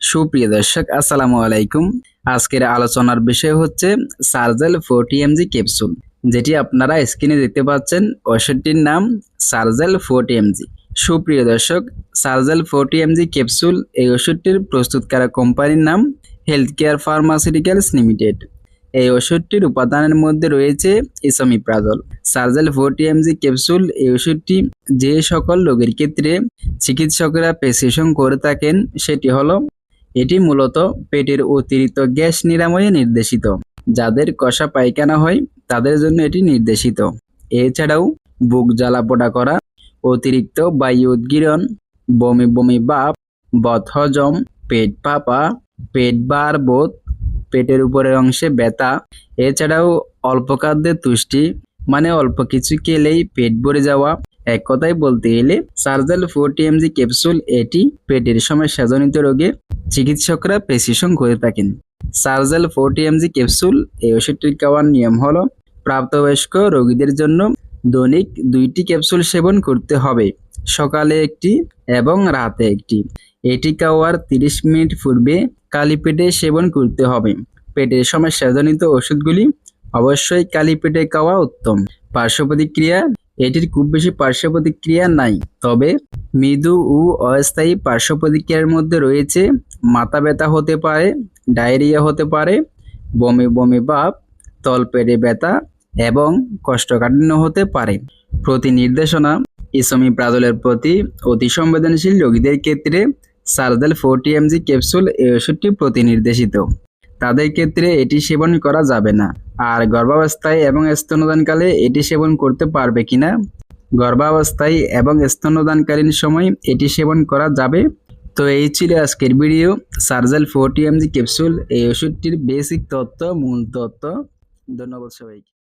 সুপ্রিয় দর্শক, আসসালামু আলাইকুম। আজকের আলোচনার বিষয় হচ্ছে সার্জেল ফোরটি এমজি ক্যাপসুল, যেটি আপনারা স্ক্রিনে দেখতে পাচ্ছেন, ওষুধটির নাম সার্জেল ফোরটি এমজি সুপ্রিয় দর্শক, সার্জেল ফোরটি এমজি ক্যাপসুল এই ওষুধটির প্রস্তুতকারক কোম্পানির নাম হেলথ কেয়ার ফার্মাসিউটিক্যালস লিমিটেড। এই ওষুধটির উপাদানের মধ্যে রয়েছে esomeprazole. Sergel forty MG capsule এই ওষুধটি যে সকল রোগের ক্ষেত্রে চিকিৎসকরা প্রেসক্রিপশন করে থাকেন, সেটি হলো এটি মূলত পেটের অতিরিক্ত গ্যাস নিরাময়ে নির্দেশিত। যাদের কষা পায়খানা হয়, তাদের জন্য এটি নির্দেশিত। এছাড়াও, বুক জ্বালাপোড়া করা, অতিরিক্ত বায়ু উদ্গীরণ বমি বমি ভাব বদহজম পেট ফাঁপা, পেট বার বোধ, পেটের উপরের অংশে ব্যথা, এছাড়াও অল্প খাদ্যে তুষ্টি মানে অল্প কিছু খেলেই পেট ভরে যাওয়া। এক কথায় বলতে গেলে, সার্জাল ফোরটি এমজি ক্যাপসুল এটি পেটের সমস্যাজনিত রোগে চিকিৎসকরা প্রেসিশন করে থাকেন। সার্জাল ফোরটি এমজি ক্যাপসুল এই ওষুধটির খাওয়ার নিয়ম হল, প্রাপ্তবয়স্ক রোগীদের জন্য দৈনিক দুইটি ক্যাপসুল সেবন করতে হবে, সকালে একটি এবং রাতে একটি। এটি খাওয়ার তিরিশ মিনিট পূর্বে কালি পেটে সেবন করতে হবে। পেটের সমস্যাজনিত ওষুধগুলি অবশ্যই কালি পেটে খাওয়া উত্তম। পার্শ্ব প্রতিক্রিয়া, এটির খুব বেশি পার্শ্ব প্রতিক্রিয়া নাই, তবে মৃদু ও অস্থায়ী পার্শ্ব প্রতিক্রিয়ার মধ্যে রয়েছে মাথা ব্যথা হতে পারে, ডায়রিয়া হতে পারে, বমি বমি ভাব তলপেটে ব্যথা এবং কষ্টকাঠিন্য হতে পারে। প্রতি নির্দেশনা ইসমি প্রাদলের প্রতি অতি সংবেদনশীল রোগীদের ক্ষেত্রে সারদাল ফোরটি এমজি ক্যাপসুল এই ওষুধটি প্রতি নির্দেশিত। তাদের ক্ষেত্রে এটি সেবন করা যাবে না। আর গর্ভাবস্থায় এবং স্তনদানকালে এটি সেবন করতে পারবে কিনা? গর্ভাবস্থায় এবং স্তনদানকালীন সময় এটি সেবন করা যাবে? তো এই ছিল আজকের video Sergel forty MG capsule এই ওষুধটির বেসিক তত্ত্ব, মূল তত্ত্ব। ধন্যবাদ সবাইকে।